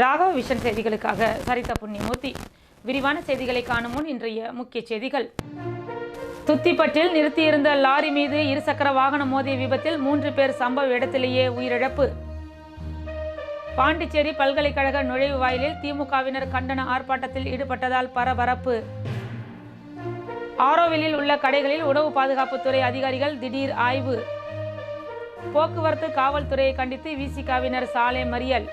Raghava vision செய்திகளுக்காக சரிதா புண்ணியமூர்த்தி. விரிவான செய்திகளை காணும் முன் இன்றைய முக்கிய செய்திகள். துத்திப்பட்டில் நிறுத்தியிருந்த லாரி மீது இருசக்கர வாகனம் மோதிய விபத்தில் மூன்று பேர் சம்பவ இடத்திலேயே உயிரிழப்பு. பாண்டிச்சேரி பல்கலைக்கழக நுழைவு வாயிலில் திமுகவினர் கண்டன ஆர்ப்பாட்டத்தில் ஈடுபட்டதால் பரபரப்பு. ஆரோவிலில் உள்ள கடைகளில் உணவு பாதுகாப்புத்துறை அதிகாரிகள் திடீர் ஆய்வு. போக்குவரத்து காவல்துறையை கண்டித்து விசிகாவினர் சாலை மறியல்.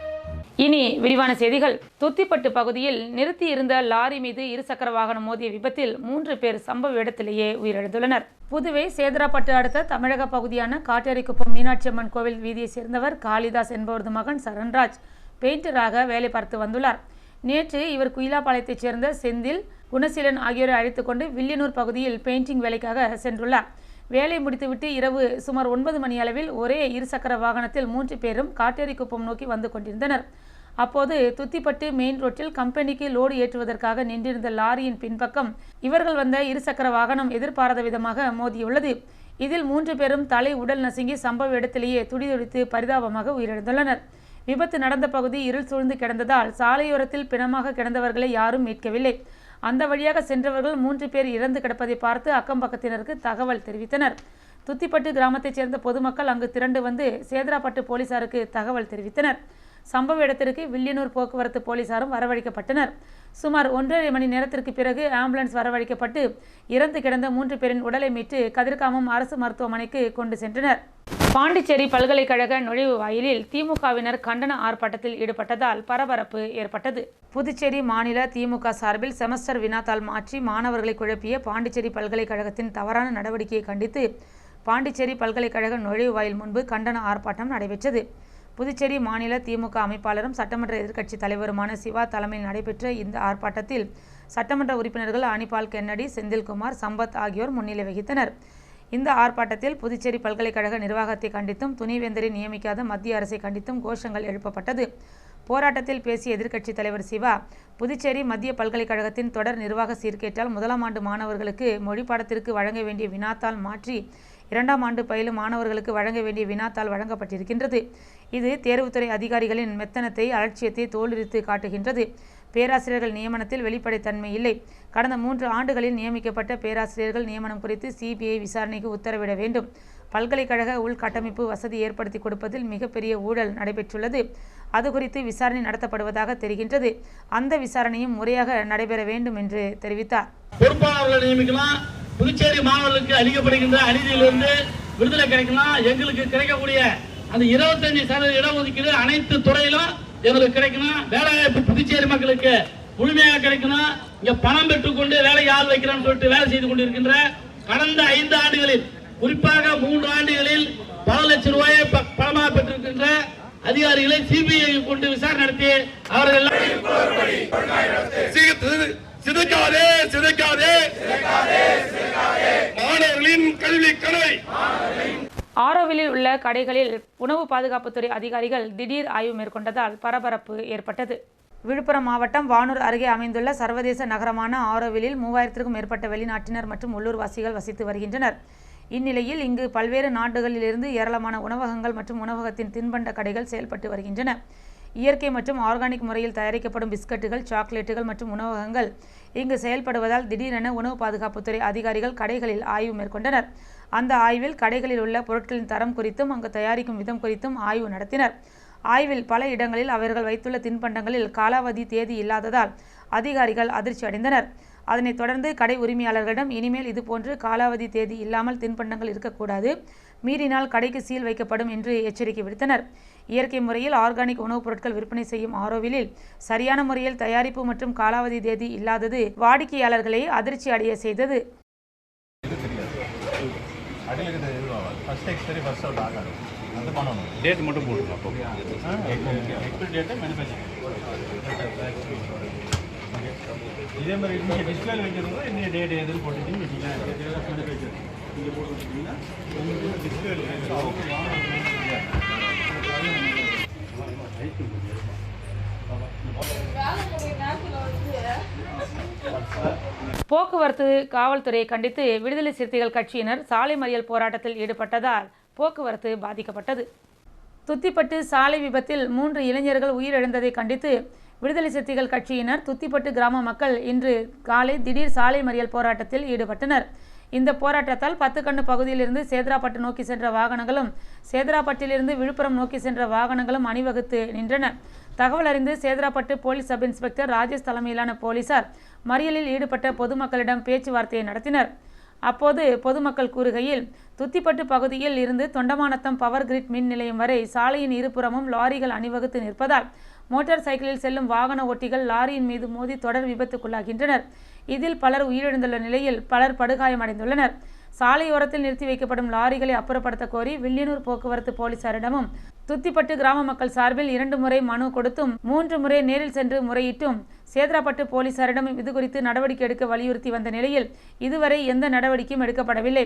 இனி விரிவான செய்திகள். துத்திப்பட்டு பகுதியில் நிறுத்தியிருந்த லாரி மீது இருசக்கர வாகனம் மோதிய விபத்தில் மூன்று பேர் சம்பவ இடத்திலேயே உயிரிழந்துள்ளனர். புதுவை சேதராப்பட்டு அடுத்த தமிழக பகுதியான காட்டேரிக்குப்பம் மீனாட்சி அம்மன் கோவில் வீதியை சேர்ந்தவர் காளிதாஸ் என்பவரது மகன் சரண்ராஜ் பெயிண்டராக வேலை பார்த்து வந்துள்ளார். நேற்று இவர் குயிலாப்பாளையத்தைச் சேர்ந்த செந்தில் குணசீலன் ஆகியோரை அழைத்து கொண்டு வில்லியனூர் பகுதியில் பெயிண்டிங் வேலைக்காக சென்றுள்ளார். வேலை முடித்துவிட்டு இரவு சுமார் ஒன்பது மணி அளவில் ஒரே இருசக்கர வாகனத்தில் மூன்று பேரும் காட்டேரிக்குப்பம் நோக்கி வந்து கொண்டிருந்தனர். அப்போது துத்திப்பட்டு மெயின் ரோட்டில் கம்பெனிக்கு லோடு ஏற்றுவதற்காக நின்றிருந்த லாரியின் பின்பக்கம் இவர்கள் வந்த இருசக்கர வாகனம் எதிர்பாராத விதமாக மோதியுள்ளது. இதில் மூன்று பேரும் தலை உடல் நசுங்கி சம்பவ இடத்திலேயே துடிதுடித்து பரிதாபமாக உயிரிழந்துள்ளனர். விபத்து நடந்த பகுதி இருள் சூழ்ந்து கிடந்ததால் சாலையோரத்தில் பிணமாக கிடந்தவர்களை யாரும் மீட்கவில்லை. அந்த வழியாக சென்றவர்கள் மூன்று பேர் இறந்து கிடப்பதை பார்த்து அக்கம் பக்கத்தினருக்கு தகவல் தெரிவித்தனர். துத்திப்பட்டு கிராமத்தைச் சேர்ந்த பொதுமக்கள் அங்கு திரண்டு வந்து சேதராப்பட்டு போலீசாருக்கு தகவல் தெரிவித்தனர். சம்பவ இடத்திற்கு வில்லியனூர் போக்குவரத்து போலீசாரும் வரவழைக்கப்பட்டனர். சுமார் ஒன்றரை மணி நேரத்திற்கு பிறகு ஆம்புலன்ஸ் வரவழைக்கப்பட்டு இறந்து கிடந்த மூன்று பேரின் உடலை மீட்டு கதிர்காமம் அரசு மருத்துவமனைக்கு கொண்டு சென்றனர். பாண்டிச்சேரி பல்கலைக்கழக நுழைவு வாயிலில் திமுகவினர் கண்டன ஆர்ப்பாட்டத்தில் ஈடுபட்டதால் பரபரப்பு ஏற்பட்டது. புதுச்சேரி மாநில திமுக சார்பில் செமஸ்டர் வினாத்தாள் மாற்றி மாணவர்களை குழப்பிய பாண்டிச்சேரி பல்கலைக்கழகத்தின் தவறான நடவடிக்கையை கண்டித்து பாண்டிச்சேரி பல்கலைக்கழக நுழைவு வாயில் முன்பு கண்டன ஆர்ப்பாட்டம் நடைபெற்றது. புதுச்சேரி மாநில திமுக அமைப்பாளரும் சட்டமன்ற எதிர்க்கட்சி தலைவருமான சிவா தலைமையில் நடைபெற்ற இந்த ஆர்ப்பாட்டத்தில் சட்டமன்ற உறுப்பினர்கள் அனிபால் கென்னடி செந்தில்குமார் சம்பத் ஆகியோர் முன்னிலை வகித்தனர். இந்த ஆர்ப்பாட்டத்தில் புதுச்சேரி பல்கலைக்கழக நிர்வாகத்தை கண்டித்தும் துணைவேந்தரை நியமிக்காத மத்திய அரசை கண்டித்தும் கோஷங்கள் எழுப்பப்பட்டது. போராட்டத்தில் பேசிய எதிர்க்கட்சித் தலைவர் சிவா புதுச்சேரி மத்திய பல்கலைக்கழகத்தின் தொடர் நிர்வாக சீர்கேட்டால் முதலாம் ஆண்டு மாணவர்களுக்கு மொழி பாடத்திற்கு வழங்க வேண்டிய வினாத்தாள் மாற்றி இரண்டாம் ஆண்டு பயிலும் மாணவர்களுக்கு வழங்க வேண்டிய வினாத்தாள் வழங்கப்பட்டிருக்கின்றது. இது தேர்வுத்துறை அதிகாரிகளின் மெத்தனத்தை அலட்சியத்தை தோலுரித்து காட்டுகின்றது. பேராசிரியர்கள் நியமனத்தில் வெளிப்படைத்தன்மை இல்லை. கடந்த மூன்று ஆண்டுகளில் நியமிக்கப்பட்ட பேராசிரியர்கள் நியமனம் குறித்து சிபிஐ விசாரணைக்கு உத்தரவிட வேண்டும். பல்கலைக்கழக உள்கட்டமைப்பு வசதி ஏற்படுத்தி கொடுப்பதில் மிகப்பெரிய ஊழல் நடைபெற்றுள்ளது. அது குறித்து விசாரணை நடத்தப்படுவதாக தெரிகின்றது. அந்த விசாரணையும் முறையாக நடைபெற வேண்டும் என்று தெரிவித்தார். பொறுப்பாளர்களை நியமிக்கலாம். புதுச்சேரி மாணவர்களுக்கு அளிக்கப்படுகின்ற அநீதியிலிருந்து விடுதலை கிடைக்கலாம். எங்களுக்கு கிடைக்கக்கூடிய அந்த இருபத்தஞ்சு சதவீத இடஒதுக்கீடு அனைத்து துறையிலும் எங்களுக்கு கிடைக்கணும். வேலைவாய்ப்பு புதுச்சேரி மக்களுக்கு முழுமையாக கிடைக்கணும். இங்க பணம் பெற்றுக்கொண்டு வேலைக்கு ஆள் வைக்கிறோம்னு சொல்லிட்டு வேலை செய்து கொண்டிருக்கின்ற கடந்த ஐந்து ஆண்டுகளில் குறிப்பாக மூன்று ஆண்டுகளில் பல லட்சம் ரூபாயை ப- பணமாக பெற்றிருக்கின்ற அதிகாரிகளை சிபிஐ கொண்டு விசாரணை நடத்தி அவர்கள் சிதைக்காதே சிதைக்காதே. மாணவர்களின் கல்வி கனவை ஆரோவிலில் உள்ள கடைகளில் உணவு பாதுகாப்புத்துறை அதிகாரிகள் திடீர் ஆய்வு மேற்கொண்டதால் பரபரப்பு ஏற்பட்டது. விழுப்புரம் மாவட்டம் வானூர் அருகே அமைந்துள்ள சர்வதேச நகரமான ஆரோவிலில் மூவாயிரத்திற்கும் மேற்பட்ட வெளிநாட்டினர் மற்றும் உள்ளூர்வாசிகள் வசித்து வருகின்றனர். இந்நிலையில் இங்கு பல்வேறு நாடுகளிலிருந்து ஏராளமான உணவகங்கள் மற்றும் உணவகத்தின் தின்பண்ட கடைகள் செயல்பட்டு வருகின்றன. இயற்கை மற்றும் ஆர்கானிக் முறையில் தயாரிக்கப்படும் பிஸ்கட்டுகள் சாக்லேட்டுகள் மற்றும் உணவகங்கள் இங்கு செயல்படுவதால் திடீரென உணவு பாதுகாப்புத்துறை அதிகாரிகள் கடைகளில் ஆய்வு மேற்கொண்டனர். அந்த ஆய்வில் கடைகளில் உள்ள பொருட்களின் தரம் குறித்தும் அங்கு தயாரிக்கும் விதம் குறித்தும் ஆய்வு நடத்தினர். ஆய்வில் பல இடங்களில் அவர்கள் வைத்துள்ள தின்பண்டங்களில் காலாவதி தேதி இல்லாததால் அதிகாரிகள் அதிர்ச்சி அடைந்தனர். அதனைத் தொடர்ந்து கடை உரிமையாளர்களிடம் இனிமேல் இதுபோன்று காலாவதி தேதி இல்லாமல் தின்பண்டங்கள் இருக்கக்கூடாது. மீறினால் கடைக்கு சீல் வைக்கப்படும் என்று எச்சரிக்கை விடுத்தனர். இயற்கை முறையில் ஆர்கானிக் உணவுப் பொருட்கள் விற்பனை செய்யும் ஆரோவிலில் சரியான முறையில் தயாரிப்பு மற்றும் காலாவதி தேதி இல்லாதது வாடிக்கையாளர்களை அதிர்ச்சி அடைய செய்தது. எதுவும் ஃபஸ்ட் எக்ஸ்பைரி ஃபர்ஸ்ட் அவுட் ஆகாது. அது பண்ணணும். டேட் மட்டும் போடுங்க அப்போ. எக்ஸ்பைரி டேட்டை மேனுஃபேக்சரிங் இதே மாதிரி நீங்கள் டிஸ்பிளே வைக்கிறவங்க இந்த டேட் எதுன்னு போட்டுட்டீங்கன்னு வச்சுக்கலாம் மேனுஃபேக்சர் இங்கே போட்டு வச்சிட்டிங்கன்னா உங்களுக்கு டிஸ்பிளே போக்குவரத்து காவல்துறையை கண்டித்து விடுதலை சிறுத்தைகள் கட்சியினர் சாலை மறியல் போராட்டத்தில் ஈடுபட்டதால் போக்குவரத்து பாதிக்கப்பட்டது. துத்திப்பட்டு சாலை விபத்தில் மூன்று இளைஞர்கள் உயிரிழந்ததை கண்டித்து விடுதலை சிறுத்தைகள் கட்சியினர் துத்திப்பட்டு கிராம மக்கள் இன்று காலை திடீர் சாலை மறியல் போராட்டத்தில் ஈடுபட்டனர். இந்த போராட்டத்தால் பத்துக்கண்ணு பகுதியிலிருந்து சேதராப்பட்டு நோக்கி சென்ற வாகனங்களும் சேதராப்பட்டிலிருந்து விழுப்புரம் நோக்கி சென்ற வாகனங்களும் அணிவகுத்து நின்றன. தகவல் அறிந்து Sedarapattu police sub inspector Rajesh தலைமையிலான போலீசார் மறியலில் ஈடுபட்ட பொதுமக்களிடம் பேச்சுவார்த்தையை நடத்தினர். அப்போது பொதுமக்கள் கூறுகையில் துத்திப்பட்டு பகுதியில் இருந்து தொண்டமானத்தம் பவர் கிரிட் மின் நிலையம் வரை சாலையின் இருபுறமும் லாரிகள் அணிவகுத்து நிற்பதால் மோட்டார் சைக்கிளில் செல்லும் வாகன ஓட்டிகள் லாரியின் மீது மோதி தொடர் விபத்துக்குள்ளாகின்றனர். இதில் பலர் உயிரிழந்துள்ள நிலையில் பலர் படுகாயமடைந்துள்ளனர் சாலையோரத்தில் நிறுத்தி வைக்கப்படும் லாரிகளை அப்புறப்படுத்த கோரி வில்லியனூர் போக்குவரத்து போலீசாரிடமும் துத்திப்பட்டு கிராம மக்கள் சார்பில் இரண்டு முறை மனு கொடுத்தும் மூன்று முறை நேரில் சென்று முறையிட்டும் சேதராப்பட்டு போலீசாரிடம் இதுகுறித்து நடவடிக்கை எடுக்க வலியுறுத்தி வந்த நிலையில் இதுவரை எந்த நடவடிக்கையும் எடுக்கப்படவில்லை.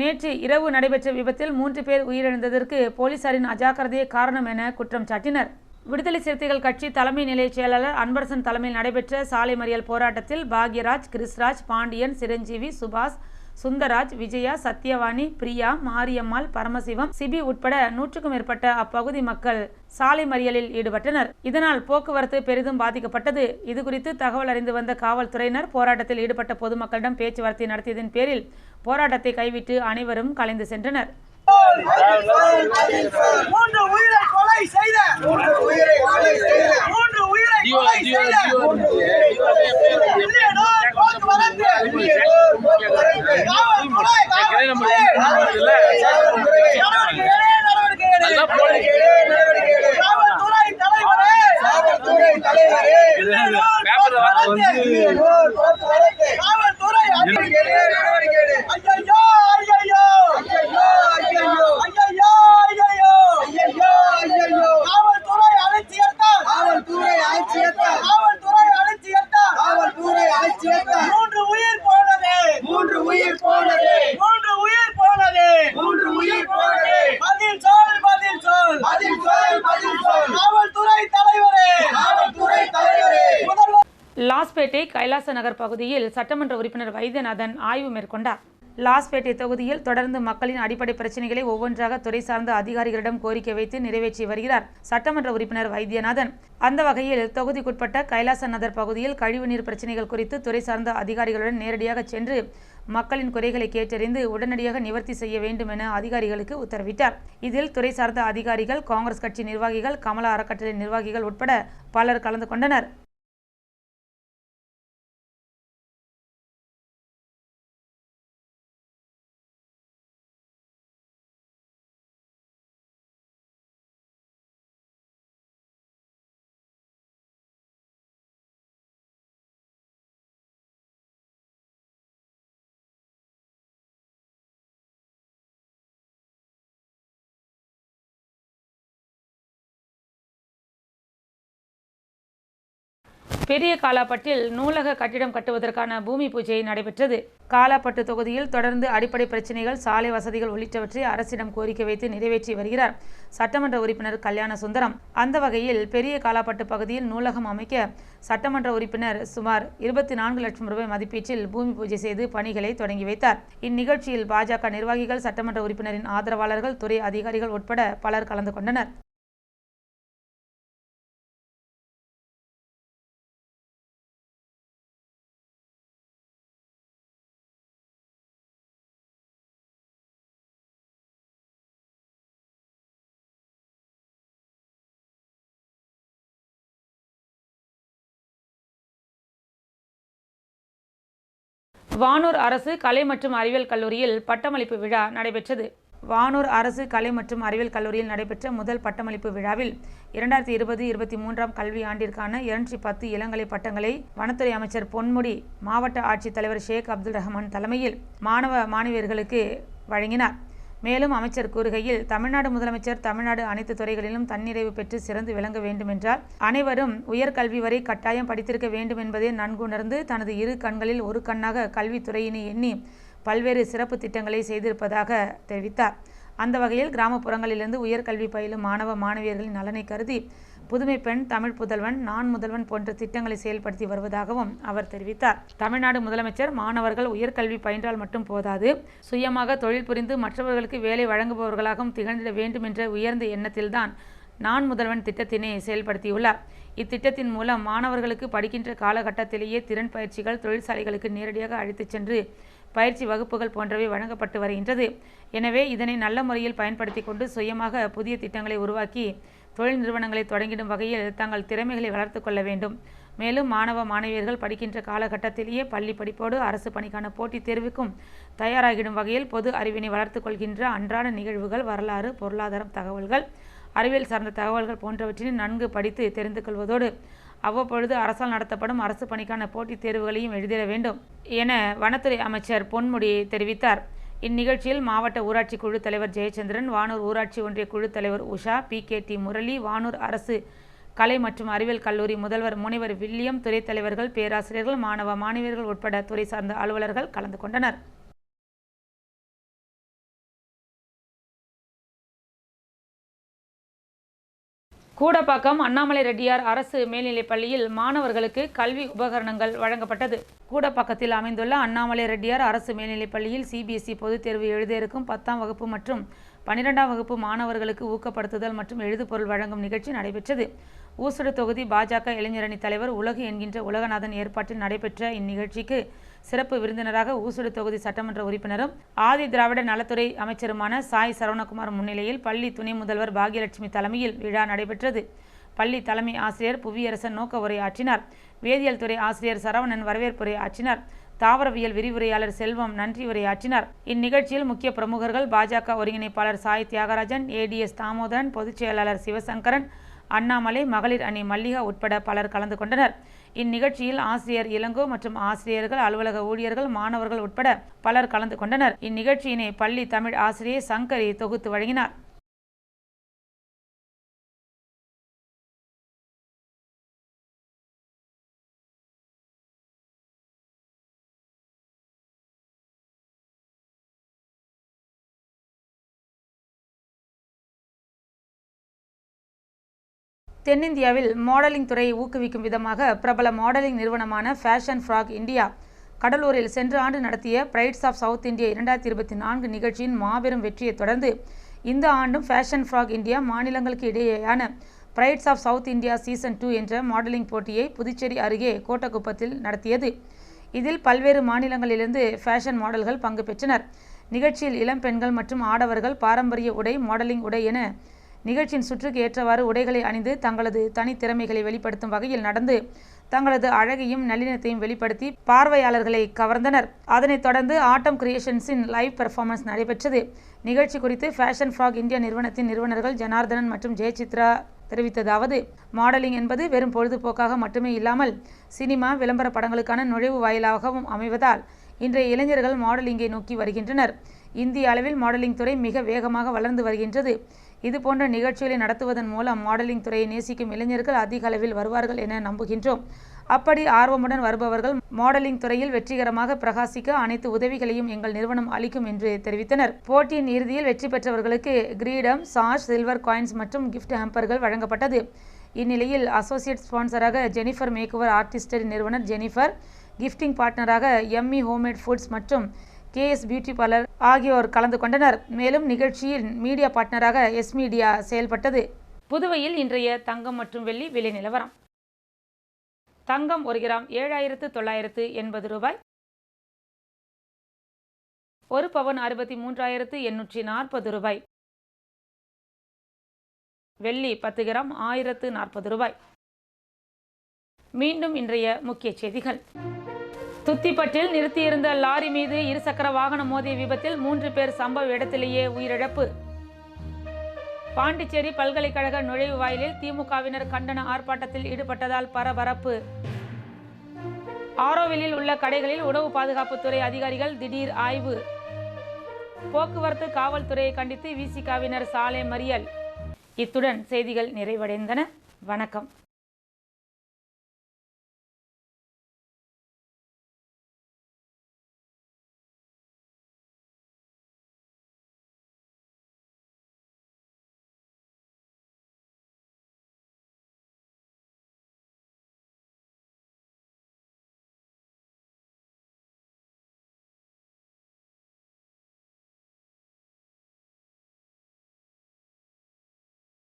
நேற்று இரவு நடைபெற்ற விபத்தில் மூன்று பேர் உயிரிழந்ததற்கு போலீசாரின் அஜாக்கிரதையே காரணம் என குற்றம் சாட்டினர். விடுதலை சிறுத்தைகள் கட்சி தலைமை நிலைய செயலாளர் அன்பரசன் தலைமையில் நடைபெற்ற சாலை மறியல் போராட்டத்தில் பாக்யராஜ் கிறிஸ்ராஜ் பாண்டியன் சிரஞ்சீவி சுபாஷ் சுந்தராஜ் விஜயா சத்யவாணி பிரியா மாரியம்மாள் பரமசிவம் சிபி உட்பட நூற்றுக்கும் மேற்பட்ட அப்பகுதி மக்கள் சாலை மறியலில் ஈடுபட்டனர். இதனால் போக்குவரத்து பெரிதும் பாதிக்கப்பட்டது. இதுகுறித்து தகவல் அறிந்து வந்த காவல்துறையினர் போராட்டத்தில் ஈடுபட்ட பொதுமக்களிடம் பேச்சுவார்த்தை நடத்தியதன் பேரில் போராட்டத்தை கைவிட்டு அனைவரும் கலைந்து சென்றனர். Yeah. கைலாச நகர் பகுதியில் சட்டமன்ற உறுப்பினர் வைத்தியநாதன் ஆய்வு மேற்கொண்டார். லாஸ்பேட்டை தொகுதியில் தொடர்ந்து மக்களின் அடிப்படை பிரச்சனைகளை ஒவ்வொன்றாக துறை சார்ந்த அதிகாரிகளிடம் கோரிக்கை வைத்து நிறைவேற்றி வருகிறார் சட்டமன்ற உறுப்பினர் வைத்தியநாதன். அந்த வகையில் தொகுதிக்குட்பட்ட கைலாச நகர் பகுதியில் கழிவுநீர் பிரச்சனைகள் குறித்து துறை சார்ந்த அதிகாரிகளுடன் நேரடியாக சென்று மக்களின் குறைகளை கேட்டறிந்து உடனடியாக நிவர்த்தி செய்ய வேண்டும் என அதிகாரிகளுக்கு உத்தரவிட்டார். இதில் துறை சார்ந்த அதிகாரிகள் காங்கிரஸ் கட்சி நிர்வாகிகள் கமலா அறக்கட்டளை நிர்வாகிகள் உட்பட பலர் கலந்து கொண்டனர். பெரிய காலாப்பட்டில் நூலக கட்டிடம் கட்டுவதற்கான பூமி பூஜை நடைபெற்றது. காலாப்பட்டு தொகுதியில் தொடர்ந்து அடிப்படை பிரச்சினைகள் சாலை வசதிகள் உள்ளிட்டவற்றை அரசிடம் கோரிக்கை வைத்து நிறைவேற்றி வருகிறார் சட்டமன்ற உறுப்பினர் கல்யாண சுந்தரம். அந்த வகையில் பெரிய காலாப்பட்டு பகுதியில் நூலகம் அமைக்க சட்டமன்ற உறுப்பினர் சுமார் இருபத்தி நான்கு லட்சம் ரூபாய் மதிப்பீட்டில் பூமி பூஜை செய்து பணிகளை தொடங்கி வைத்தார். இந்நிகழ்ச்சியில் பாஜக நிர்வாகிகள் சட்டமன்ற உறுப்பினரின் ஆதரவாளர்கள் துறை அதிகாரிகள் உட்பட பலர் கலந்து கொண்டனர். வானூர் அரசு கலை மற்றும் அறிவியல் கல்லூரியில் பட்டமளிப்பு விழா நடைபெற்றது. வானூர் அரசு கலை மற்றும் அறிவியல் கல்லூரியில் நடைபெற்ற முதல் பட்டமளிப்பு விழாவில் இரண்டாயிரத்தி இருபது இருபத்தி மூன்றாம் கல்வி ஆண்டிற்கான இருநூற்றி பத்து இளங்கலை பட்டங்களை வனத்துறை அமைச்சர் பொன்முடி மாவட்ட ஆட்சித்தலைவர் ஷேக் அப்துல் ரஹ்மான் தலைமையில் மாணவ மாணவியர்களுக்கு வழங்கினார். மேலும் அமைச்சர் கூறுகையில் தமிழ்நாடு முதலமைச்சர் தமிழ்நாடு அனைத்து துறைகளிலும் தன்னிறைவு பெற்று சிறந்து விளங்க வேண்டுமென்றால் அனைவரும் உயர்கல்வி வரை கட்டாயம் படித்திருக்க வேண்டும் என்பதை நன்குணர்ந்து தனது இரு கண்களில் ஒரு கண்ணாக கல்வித்துறையினை எண்ணி பல்வேறு சிறப்பு திட்டங்களை செய்திருப்பதாக தெரிவித்தார். அந்த வகையில் கிராமப்புறங்களிலிருந்து உயர்கல்வி பயிலும் மாணவ மாணவியர்களின் நலனை கருதி புதுமை பெண் தமிழ் புதல்வன் நான் முதல்வன் போன்ற திட்டங்களை செயல்படுத்தி வருவதாகவும் அவர் தெரிவித்தார். தமிழ்நாடு முதலமைச்சர் மாணவர்கள் உயர்கல்வி பயின்றால் மட்டும் போதாது. சுயமாக தொழில் புரிந்து மற்றவர்களுக்கு வேலை வழங்குபவர்களாகவும் திகழ்ந்திட வேண்டும் என்ற உயர்ந்த எண்ணத்தில்தான் நான் முதல்வன் திட்டத்தினை செயல்படுத்தியுள்ளார். இத்திட்டத்தின் மூலம் மாணவர்களுக்கு படிக்கின்ற காலகட்டத்திலேயே திறன் பயிற்சிகள் தொழிற்சாலைகளுக்கு நேரடியாக அழைத்துச் சென்று பயிற்சி வகுப்புகள் போன்றவை வழங்கப்பட்டு வருகின்றது. எனவே இதனை நல்ல முறையில் பயன்படுத்தி கொண்டு சுயமாக புதிய திட்டங்களை உருவாக்கி தொழில் நிறுவனங்களை தொடங்கிடும் வகையில் தங்கள் திறமைகளை வளர்த்து கொள்ள வேண்டும். மேலும் மாணவ மாணவியர்கள் படிக்கின்ற காலகட்டத்திலேயே பள்ளி படிப்போடு அரசு பணிக்கான போட்டித் தேர்வுக்கும் தயாராகிடும் வகையில் பொது அறிவினை வளர்த்து கொள்கின்ற அன்றாட நிகழ்வுகள் வரலாறு பொருளாதாரம் தகவல்கள் அறிவியல் சார்ந்த தகவல்கள் போன்றவற்றினை நன்கு படித்து தெரிந்து கொள்வதோடு அவ்வப்பொழுது அரசால் நடத்தப்படும் அரசு பணிக்கான போட்டித் தேர்வுகளையும் எழுதிட வேண்டும் என வனத்துறை அமைச்சர் பொன்முடி தெரிவித்தார். இந்நிகழ்ச்சியில் மாவட்ட ஊராட்சி குழு தலைவர் ஜெயச்சந்திரன் வானூர் ஊராட்சி ஒன்றிய குழு தலைவர் Usha P. K. D. Murali Vanur அரசு கலை மற்றும் அறிவியல் கல்லூரி முதல்வர் முனைவர் வில்லியம் துறைத் தலைவர்கள் பேராசிரியர்கள் மாணவ மாணவியர்கள் உட்பட துறை சார்ந்த அலுவலர்கள் கலந்து கொண்டனர். கூடப்பாக்கம் அண்ணாமலை ரெட்டியார் அரசு மேல்நிலைப் பள்ளியில் மாணவர்களுக்கு கல்வி உபகரணங்கள் வழங்கப்பட்டது. கூடப்பாக்கத்தில் அமைந்துள்ள அண்ணாமலை ரெட்டியார் அரசு மேல்நிலைப் பள்ளியில் சிபிஎஸ்இ பொதுத் தேர்வு எழுத இருக்கும் பத்தாம் வகுப்பு மற்றும் பன்னிரெண்டாம் வகுப்பு மாணவர்களுக்கு ஊக்கப்படுத்துதல் மற்றும் எழுதுபொருள் வழங்கும் நிகழ்ச்சி நடைபெற்றது. ஊசுடு தொகுதி பாஜக இளைஞரணி தலைவர் உலகு என்கின்ற உலகநாதன் ஏற்பாட்டில் நடைபெற்ற இந்நிகழ்ச்சிக்கு சிறப்பு விருந்தினராக ஊசுடு தொகுதி சட்டமன்ற உறுப்பினரும் ஆதி திராவிட நலத்துறை அமைச்சருமான சாய் சரவணகுமார் முன்னிலையில் பள்ளி துணை முதல்வர் பாகியலட்சுமி தலைமையில் விழா நடைபெற்றது. பள்ளி தலைமை ஆசிரியர் புவியரசன் நோக்க உரையாற்றினார். வேதியியல் துறை ஆசிரியர் சரவணன் வரவேற்புரை ஆற்றினார் தாவரவியல் விரிவுரையாளர் செல்வம் நன்றி உரையாற்றினார். இந்நிகழ்ச்சியில் முக்கிய பிரமுகர்கள் பாஜக ஒருங்கிணைப்பாளர் சாய் தியாகராஜன் ஏடிஎஸ் தாமோதரன் பொதுச் செயலாளர் சிவசங்கரன் அண்ணாமலை மகளிர் அணி மல்லிகா உட்பட பலர் கலந்து கொண்டனர். இந்நிகழ்ச்சியில் ஆசிரியர் இளங்கோ மற்றும் ஆசிரியர்கள் அலுவலக ஊழியர்கள் மாணவர்கள் உட்பட பலர் கலந்து கொண்டனர். இந்நிகழ்ச்சியினை பள்ளி தமிழ் ஆசிரியை சங்கரி தொகுத்து வழங்கினார். தென்னிந்தியாவில் மாடலிங் துறையை ஊக்குவிக்கும் விதமாக பிரபல மாடலிங் நிறுவனமான ஃபேஷன் ஃப்ராக் இந்தியா கடலூரில் சென்ற ஆண்டு நடத்திய பிரைட்ஸ் ஆஃப் சவுத் இந்தியா இரண்டாயிரத்தி இருபத்தி நான்கு நிகழ்ச்சியின் மாபெரும் வெற்றியைத் தொடர்ந்து இந்த ஆண்டும் ஃபேஷன் ஃப்ராக் இந்தியா மாநிலங்களுக்கு இடையேயான brides of south India season two என்ற மாடலிங் போட்டியை புதுச்சேரி அருகே கோட்டக்குப்பத்தில் நடத்தியது. இதில் பல்வேறு மாநிலங்களிலிருந்து ஃபேஷன் மாடல்கள் பங்கு பெற்றனர். நிகழ்ச்சியில் இளம் பெண்கள் மற்றும் ஆடவர்கள் பாரம்பரிய உடை மாடலிங் உடை என நிகழ்ச்சியின் சுற்றுக்கு ஏற்றவாறு உடைகளை அணிந்து தங்களது தனித்திறமைகளை வெளிப்படுத்தும் வகையில் நடந்து தங்களது அழகையும் நல்லிணத்தையும் வெளிப்படுத்தி பார்வையாளர்களை கவர்ந்தனர். அதனைத் தொடர்ந்து ஆட்டம் கிரியேஷன்ஸின் லைவ் பெர்ஃபார்மன்ஸ் நடைபெற்றது. நிகழ்ச்சி குறித்து ஃபேஷன் ஃப்ராக் இந்தியா நிறுவனத்தின் நிறுவனர்கள் ஜனார்தனன் மற்றும் ஜெயசித்ரா தெரிவித்ததாவது மாடலிங் என்பது வெறும் பொழுதுபோக்காக மட்டுமே இல்லாமல் சினிமா விளம்பர படங்களுக்கான நுழைவு வாயிலாகவும் அமைவதால் இன்றைய இளைஞர்கள் மாடலிங்கை நோக்கி வருகின்றனர். இந்திய அளவில் மாடலிங் துறை மிக வேகமாக வளர்ந்து வருகின்றது. இது போன்ற நிகழ்ச்சிகளை நடத்துவதன் மூலம் மாடலிங் துறையை நேசிக்கும் இளைஞர்கள் அதிக அளவில் வருவார்கள் என நம்புகின்றோம். அப்படி ஆர்வமுடன் வருபவர்கள் மாடலிங் துறையில் வெற்றிகரமாக பிரகாசிக்க அனைத்து உதவிகளையும் எங்கள் நிறுவனம் அளிக்கும் என்று தெரிவித்தனர். போட்டியின் இறுதியில் வெற்றி பெற்றவர்களுக்கு கிரீடம் சாஷ் சில்வர் காயின்ஸ் மற்றும் கிஃப்ட் ஹேம்பர்கள் வழங்கப்பட்டது. இந்நிலையில் அசோசியேட் ஸ்பான்சராக ஜெனிஃபர் மேக்குவர் ஆர்டிஸ்டரி நிறுவனர் ஜெனிஃபர் கிஃப்டிங் பார்ட்னராக எம்மி ஹோம்மேட் ஃபுட்ஸ் மற்றும் கேஎஸ் பியூட்டி பார்லர் ஆகியோர் கலந்து கொண்டனர். மேலும் நிகழ்ச்சியில் மீடியா பார்ட்னராக எஸ் மீடியா செயல்பட்டது. புதுவையில் இன்றைய தங்கம் மற்றும் வெள்ளி விலை நிலவரம். தங்கம் ஒரு கிராம் ஏழாயிரத்து தொள்ளாயிரத்து எண்பது ரூபாய். ஒரு பவன் அறுபத்தி மூன்றாயிரத்து எண்ணூற்றி நாற்பது ரூபாய். வெள்ளி பத்து கிராம் ஆயிரத்து நாற்பது ரூபாய். மீண்டும் இன்றைய முக்கிய செய்திகள். துத்திப்பட்டில் நிறுத்தியிருந்த லாரி மீது இருசக்கர வாகனம் மோதிய விபத்தில் மூன்று பேர் சம்பவ இடத்திலேயே உயிரிழப்பு. பாண்டிச்சேரி பல்கலைக்கழக நுழைவு வாயிலில் திமுகவினர் கண்டன ஆர்ப்பாட்டத்தில் ஈடுபட்டதால் பரபரப்பு. ஆரோவிலில் உள்ள கடைகளில் உணவு பாதுகாப்புத்துறை அதிகாரிகள் திடீர் ஆய்வு. போக்குவரத்து காவல்துறையை கண்டித்து விசிகாவினர் சாலை மறியல். இத்துடன் செய்திகள் நிறைவடைந்தன. வணக்கம்.